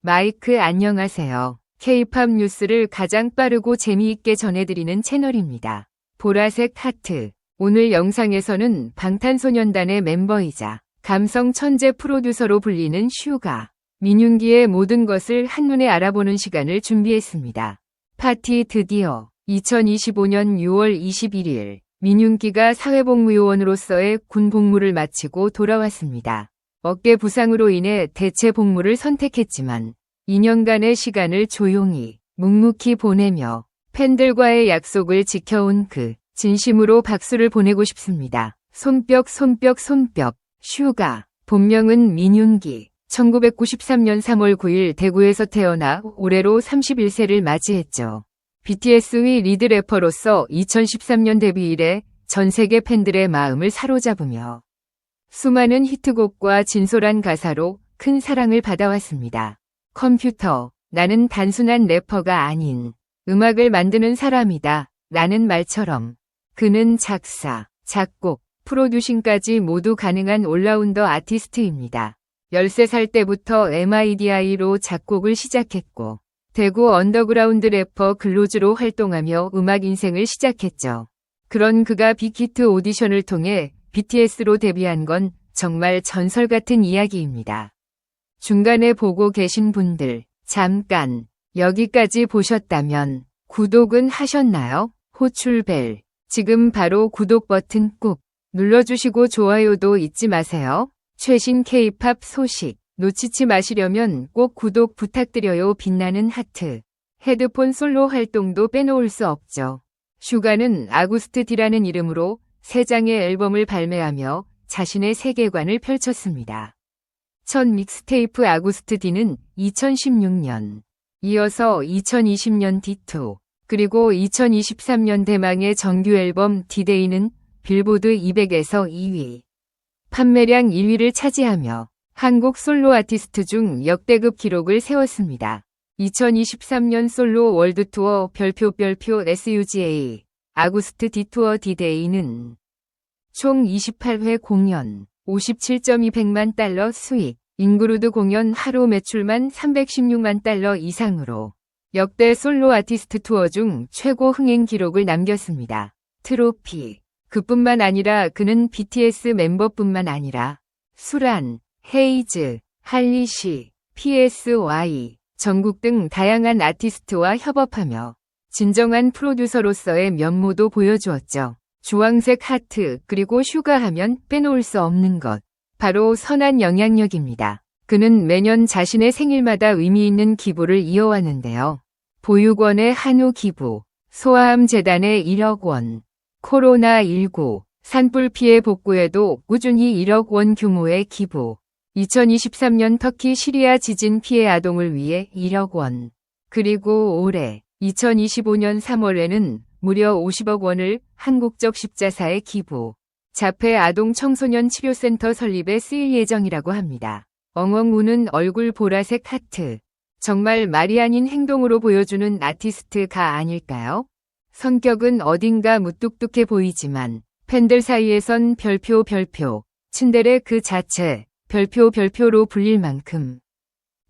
마이크 안녕하세요. K-팝 뉴스를 가장 빠르고 재미있게 전해드리는 채널입니다. 보라색 하트. 오늘 영상에서는 방탄소년단의 멤버이자 감성 천재 프로듀서로 불리는 슈가, 민윤기의 모든 것을 한눈에 알아보는 시간을 준비했습니다. 파티 드디어 2025년 6월 21일 민윤기가 사회복무요원으로서의 군 복무를 마치고 돌아왔습니다. 어깨 부상으로 인해 대체 복무를 선택했지만 2년간의 시간을 조용히 묵묵히 보내며 팬들과의 약속을 지켜온 그 진심으로 박수를 보내고 싶습니다. 손뼉 손뼉 손뼉 슈가 본명은 민윤기 1993년 3월 9일 대구에서 태어나 올해로 31세를 맞이했죠. BTS의 리드 래퍼로서 2013년 데뷔 이래 전 세계 팬들의 마음을 사로잡으며 수많은 히트곡과 진솔한 가사로 큰 사랑을 받아왔습니다. 컴퓨터, 나는 단순한 래퍼가 아닌 음악을 만드는 사람이다. 라는 말처럼 그는 작사, 작곡, 프로듀싱까지 모두 가능한 올라운더 아티스트입니다. 13살 때부터 MIDI로 작곡을 시작했고 대구 언더그라운드 래퍼 글로즈로 활동하며 음악 인생을 시작했죠. 그런 그가 빅히트 오디션을 통해 BTS로 데뷔한 건 정말 전설 같은 이야기입니다. 중간에 보고 계신 분들, 잠깐, 여기까지 보셨다면, 구독은 하셨나요? 호출벨, 지금 바로 구독 버튼 꾹 눌러주시고 좋아요도 잊지 마세요. 최신 K-팝 소식, 놓치지 마시려면 꼭 구독 부탁드려요. 빛나는 하트. 헤드폰 솔로 활동도 빼놓을 수 없죠. 슈가는 아구스트 D라는 이름으로 세 장의 앨범을 발매하며 자신의 세계관을 펼쳤습니다. 첫 믹스테이프 아구스트 D는 2016년, 이어서 2020년 D2, 그리고 2023년 대망의 정규 앨범 디데이는 빌보드 200에서 2위, 판매량 1위를 차지하며 한국 솔로 아티스트 중 역대급 기록을 세웠습니다. 2023년 솔로 월드투어 별표 별표 SUGA 아구스트 디투어 디데이는 총 28회 공연, 57.200만 달러 수익, 인그루드 공연 하루 매출만 316만 달러 이상으로 역대 솔로 아티스트 투어 중 최고 흥행 기록을 남겼습니다. 트로피. 그뿐만 아니라 그는 BTS 멤버뿐만 아니라 수란, 헤이즈, 할리시, PSY, 전국 등 다양한 아티스트와 협업하며 진정한 프로듀서로서의 면모도 보여주었죠. 주황색 하트 그리고 슈가하면 빼놓을 수 없는 것. 바로 선한 영향력입니다. 그는 매년 자신의 생일마다 의미 있는 기부를 이어왔는데요. 보육원의 한우 기부, 소아암 재단의 1억 원, 코로나19, 산불 피해 복구에도 꾸준히 1억 원 규모의 기부, 2023년 터키 시리아 지진 피해 아동을 위해 1억 원, 그리고 올해 2025년 3월에는 무려 50억 원을 한국적 십자사에 기부, 자폐 아동 청소년 치료센터 설립에 쓰일 예정이라고 합니다. 엉엉 우는 얼굴 보라색 하트. 정말 말이 아닌 행동으로 보여주는 아티스트가 아닐까요? 성격은 어딘가 무뚝뚝해 보이지만 팬들 사이에선 별표 별표, 츤데레 그 자체, 별표 별표로 불릴 만큼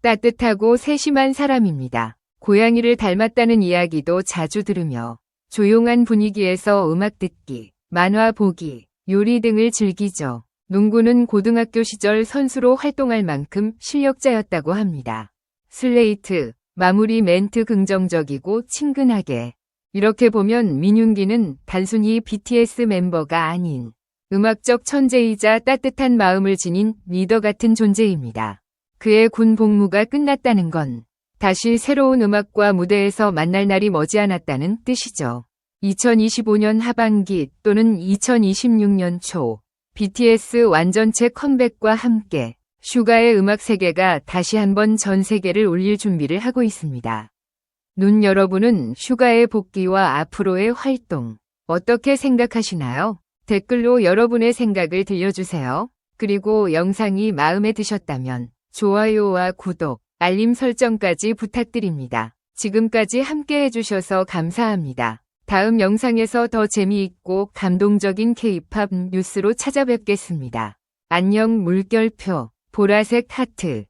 따뜻하고 세심한 사람입니다. 고양이를 닮았다는 이야기도 자주 들으며 조용한 분위기에서 음악 듣기, 만화 보기, 요리 등을 즐기죠. 농구는 고등학교 시절 선수로 활동할 만큼 실력자였다고 합니다. 슬레이트, 마무리 멘트 긍정적이고 친근하게. 이렇게 보면 민윤기는 단순히 BTS 멤버가 아닌 음악적 천재이자 따뜻한 마음을 지닌 리더 같은 존재입니다. 그의 군 복무가 끝났다는 건 다시 새로운 음악과 무대에서 만날 날이 머지않았다는 뜻이죠. 2025년 하반기 또는 2026년 초 BTS 완전체 컴백과 함께 슈가의 음악 세계가 다시 한번 전 세계를 울릴 준비를 하고 있습니다. 눈 여러분은 슈가의 복귀와 앞으로의 활동 어떻게 생각하시나요? 댓글로 여러분의 생각을 들려주세요. 그리고 영상이 마음에 드셨다면 좋아요와 구독, 알림 설정까지 부탁드립니다. 지금까지 함께 해주셔서 감사합니다. 다음 영상에서 더 재미있고 감동적인 K-팝 뉴스로 찾아뵙겠습니다. 안녕 물결표 보라색 하트